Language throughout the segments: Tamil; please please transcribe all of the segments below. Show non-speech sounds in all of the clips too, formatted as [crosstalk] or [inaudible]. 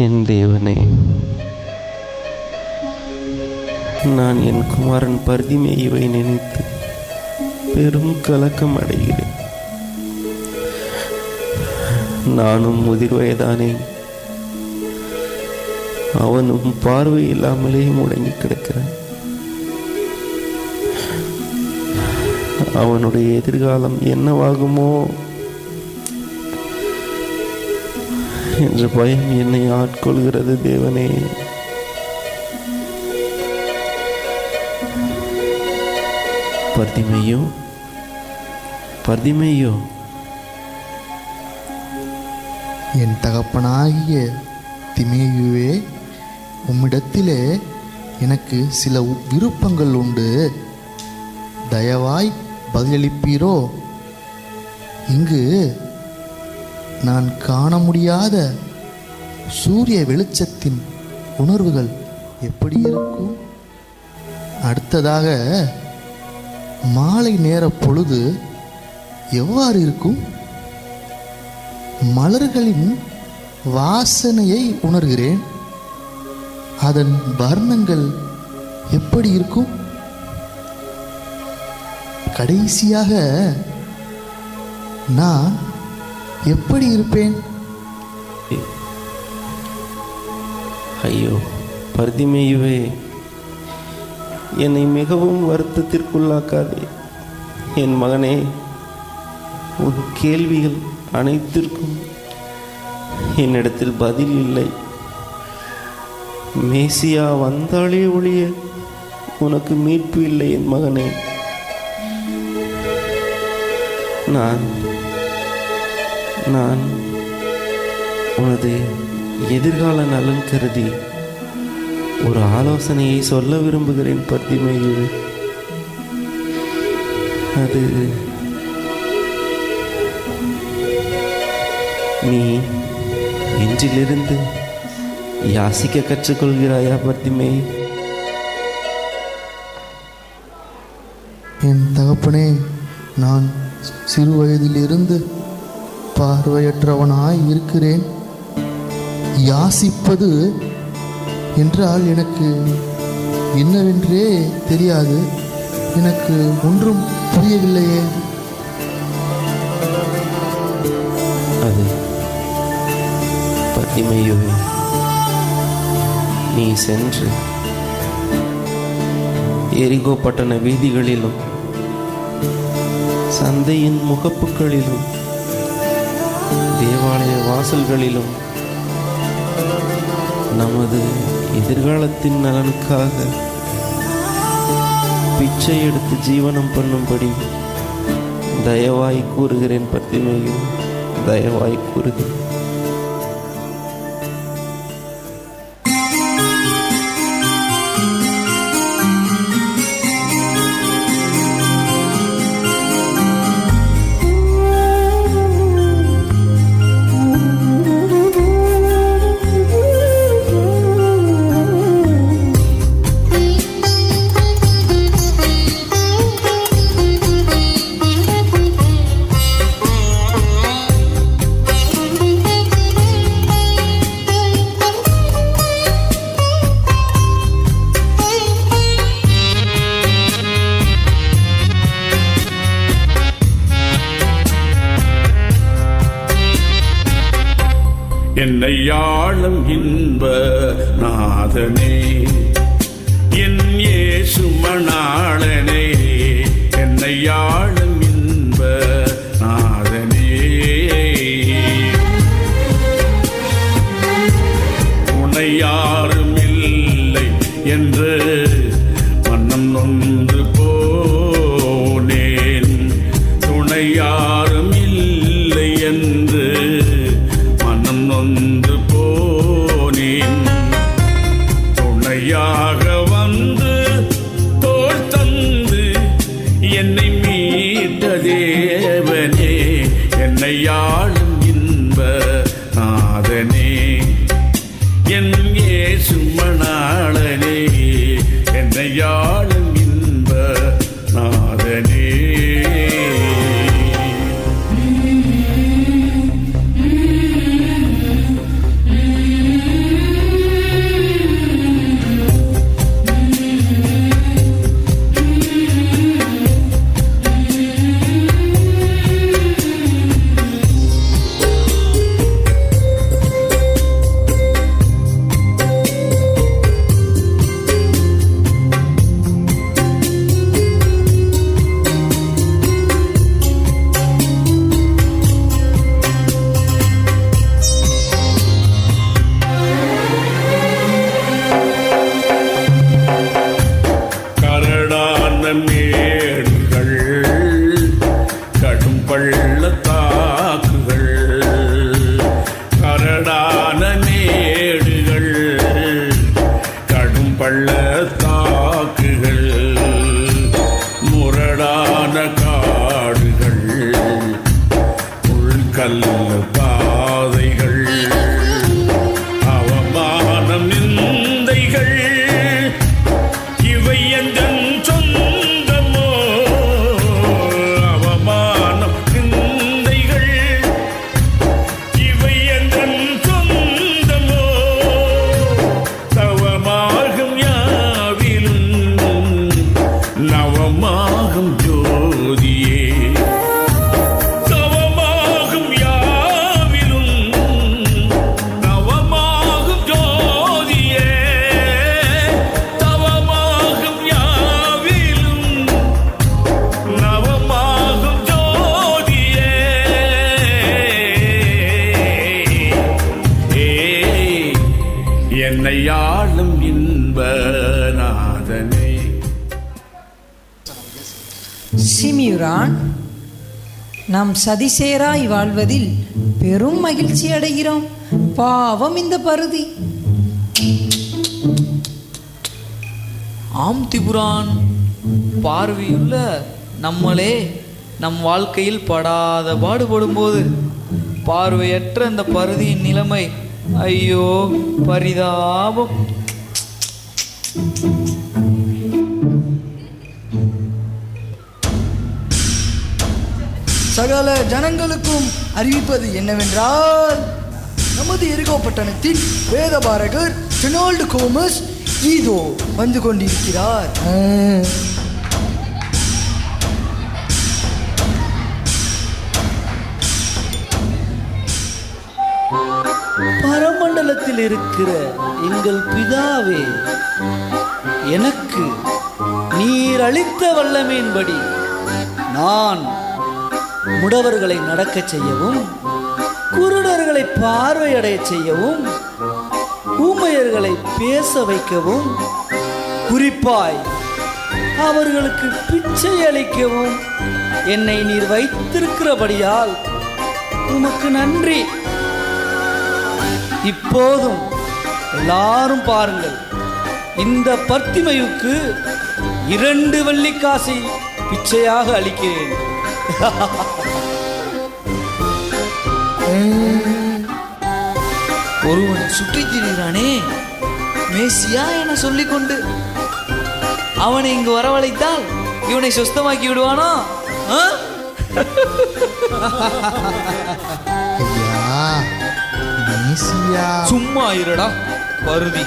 என் தேவனே. நான் என் குமாரன் பர்திமேயுவை நினைத்து பெரும் கலக்கம் அடைகிறேன். நானும் முதிர் வயதானேன் அவனும் பார்வை இல்லாமலே முடங்கி கிடக்கிறான். அவனுடைய எதிர்காலம் என்னவாகுமோ? என்ற பயம் என்னை ஆட்கொள்கிறது தேவனே. பர்திமையோ? பர்திமையோ? என் தகப்பனாகிய திமேயுவே உம்மிடத்திலே எனக்கு சில விருப்பங்கள் உண்டு. தயவாய் பதிலளிப்பீரோ? இங்கு நான் காண முடியாத சூரிய வெளிச்சத்தின் உணர்வுகள் எப்படி இருக்கும்? அடுத்ததாக மாலை நேர பொழுது எவ்வாறு இருக்கும்? மலர்களின் வாசனையை உணர்கிறேன். அதன் வர்ணங்கள் எப்படி இருக்கும்? கடைசியாக நான் எப்படி இருப்பேன்? ஐயோ பர்திமேயுவே என்னை மிகவும் வருத்தத்திற்குள்ளாக்காதே. என் மகனே உன் கேள்விகள் அனைத்திற்கும் என்னிடத்தில் பதில் இல்லை. மேசியா வந்தாலே ஒழிய உனக்கு மீட்பு இல்லை என் மகனே. நான் நான் உனது எதிர்கால நலன் கருதி ஒரு ஆலோசனையை சொல்ல விரும்புகிறேன் பத்திமையில் அது நீ இன்றிலிருந்து யாசிக்க கற்றுக்கொள்கிறாயா பத்திமை என் தகப்பனே நான் சிறு வயதிலிருந்து பார்வையற்றவனாய் இருக்கிறேன். யாசிப்பது என்றால் எனக்கு என்னவென்றே தெரியாது. எனக்கு ஒன்றும் புரியவில்லையே. அது பத்திமையுவே நீ சென்று எரிகோ பட்டண வீதிகளிலும் சந்தையின் முகப்புகளிலும் தேவாலய வாசல்களிலும் நமது எதிர்காலத்தின் நலனுக்காக பிச்சை எடுத்து ஜீவனம் பண்ணும்படி தயவாய் கூறுகிறேன் பத்திமையும் தயவாய் கூறுகிறேன். என்னை யாழும் இன்ப நாதனே. என் இயேசு மணாளனே என்னை யாழும் இன்ப நாதனே. உன்னை யாரும் இல்லை என்று மன்னம் நொந்த என் என்னை ஆளும் இன்பநாதனே. சிமியுரான் நாம் சதிசேராய் வாழ்வதில் பெரும் மகிழ்ச்சி அடைகிறோம். பாவம் இந்த பருதி. ஆம் திபுரான் பார்வையுள்ள நம்மளே நம் வாழ்க்கையில் படாத பாடுபடும்போது பார்வையற்ற இந்த பருதியின் நிலைமை ஐயோ பரிதாபம். சகல ஜனங்களுக்கும் அறிவிப்பது என்னவென்றால் நமது எரிகோ பட்டணத்தின் வேதபாரகர் டொனால்டு கோமஸ் இதோ வந்து கொண்டிருக்கிறார். ஆ. இருக்கிற எங்கள் பிதாவே எனக்கு நீர் அளித்த வல்லமையின்படி நான் முடவர்களை நடக்கச் செய்யவும் குருடர்களை பார்வையடையச் செய்யவும் ஊமையர்களை பேச வைக்கவும் குறிப்பாய் அவர்களுக்கு பிச்சை அளிக்கவும் என்னை நீர் வைத்திருக்கிறபடியால் உமக்கு நன்றி இப்போதும் எல்லாரும் பாருங்கள். இந்த பர்த்திமையுக்கு இரண்டு வள்ளிக்காசை பிச்சையாக அளிக்கிறேன். [laughs] ஒருவன் சுற்றித் திரிகிறானே? மேசியா என சொல்லிக்கொண்டு அவனை இங்கு வரவழைத்தால் இவனை சொஸ்தமாக்கி விடுவானோ? ஆ? [laughs] சும்மா இருடா பருதி.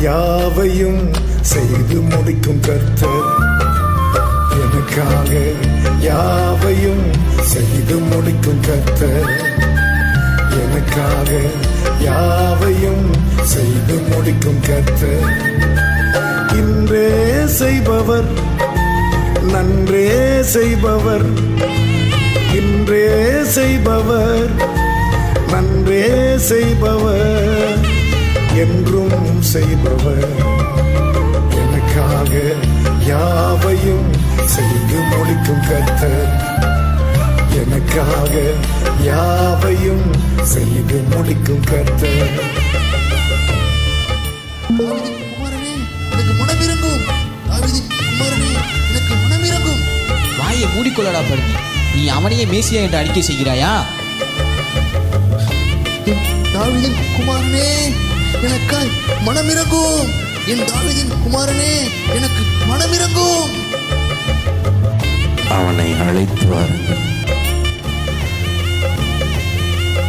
யாவையும் செய்து முடிக்கும் கர்த்தர். எனக்காக யாவையும் செய்து முடிக்கும் கர்த்தர். எனக்காக யாவையும் செய்து முடிக்கும் கர்த்தர். இன்றே செய்பவர் நன்றே செய்பவர். இன்றே செய்பவர் நன்றே செய்பவர். என்றும் செய்பவர். எனக்காக யாவையும் செய்து முடிக்கும் கர்த்தர். எனக்காக யாவையும் செய்து முடிக்கும் கர்த்தர். வாயை மூடிக்கொள்ளடா பருதி நீ அவனையே மேசியா என்று அறிக்கை செய்கிறாயா? தாவீதின் குமாரனே. எனக்காய் மனமிரங்கும். என் தாவீதின் குமாரனே எனக்கு மனமிரங்கும். அவனை அழைத்து வாருங்கள்.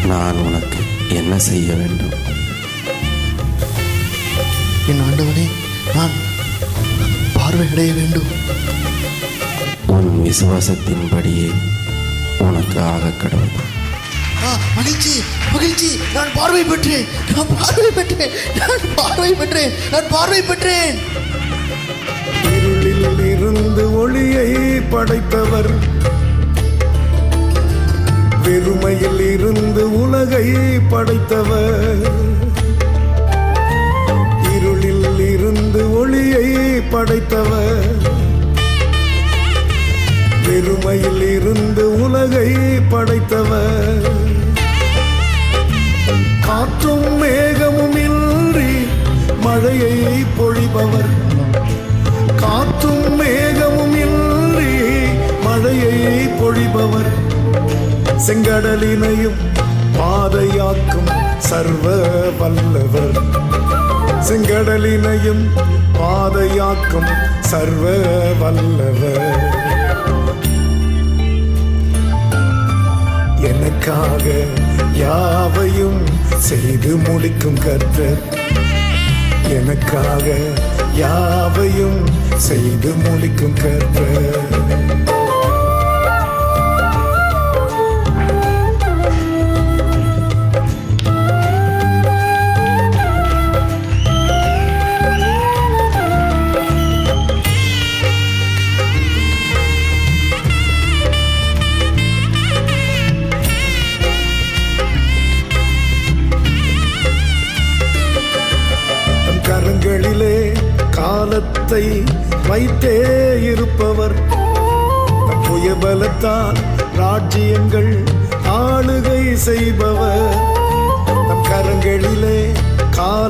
நான் உனக்கு என்ன செய்ய வேண்டும்? என் ஆண்டவனே நான் பார்வையடைய வேண்டும். உன் விசுவாசத்தின்படியே உனக்கு ஆக கடவுள். மகிழ்ச்சி மகிழ்ச்சி. நான் பார்வை பெற்றேன். நான் பார்வை பெற்றேன். நான் பார்வை பெற்றேன். நான் பார்வை பெற்றேன். இருளில் இருந்து ஒளியை படைத்தவர். வெறுமையில் இருந்து உலகை படைத்தவர். இருளில் இருந்து ஒளியை படைத்தவர். வெறுமையில் இருந்து உலகை படைத்தவர். செங்கடலினையும் பாதையாக்கும் சர்வ வல்லவர். செங்கடலினையும் பாதையாக்கும் சர்வ வல்லவர். எனக்காக யாவையும் செய்து முடிக்கும் கர்த்தர். எனக்காக யாவையும் செய்து முடிக்கும் கர்த்தர்.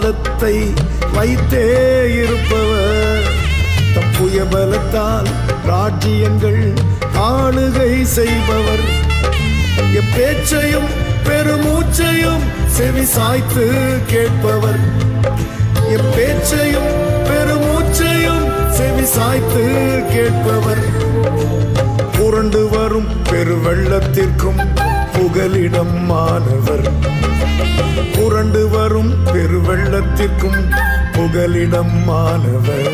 பாதத்தை வைத்தே இருப்பவர். தப்புய பலத்தால் ராஜ்யங்கள் ஆளுகை செய்பவர். எப்பேச்சையும் பெருமூச்சையும் செவி சாய்த்து கேட்பவர். எப்பேச்சையும் பெருமூச்சையும் செவி சாய்த்து கேட்பவர். புரண்டு வரும் பெருவெள்ளத்திற்கும் புகலிடம் மாணவர். பெருவெள்ளத்திற்கும் புகலிடம் மாணவர்.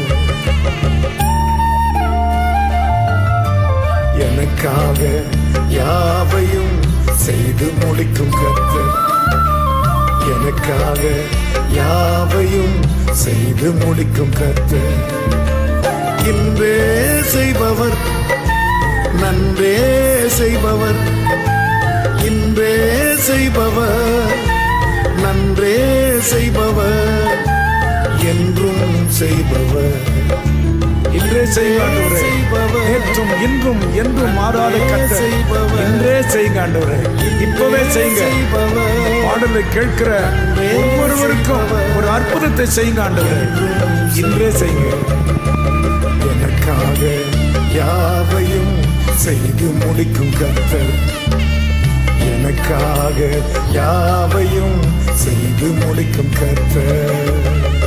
எனக்காக யாவையும் செய்து முடிக்கும் கர்த்தர். எனக்காக யாவையும் செய்து முடிக்கும் கர்த்தர். இன்றே செய்பவர் நன்றே செய்பவர். இன்றே செய்பவர் நன்றே செய்பவர். செய்பவர். இன்றே செய்காண்டவரே. நேற்றும் இன்றும் என்றும் மாறாத கர்த்தர் இன்றே செய்காண்டவரே. இப்பவே செய்யுங்க பாடலை கேட்கிற ஒவ்வொருவருக்கும் ஒரு அற்புதத்தை செய்யுங்க ஆண்டவரே இன்றே செய்யுங்க எனக்காக யாவையும் செய்து முடிக்கும் கர்த்தர் எனக்காக யாவையும் செய்து முடிக்கும் கர்த்தர்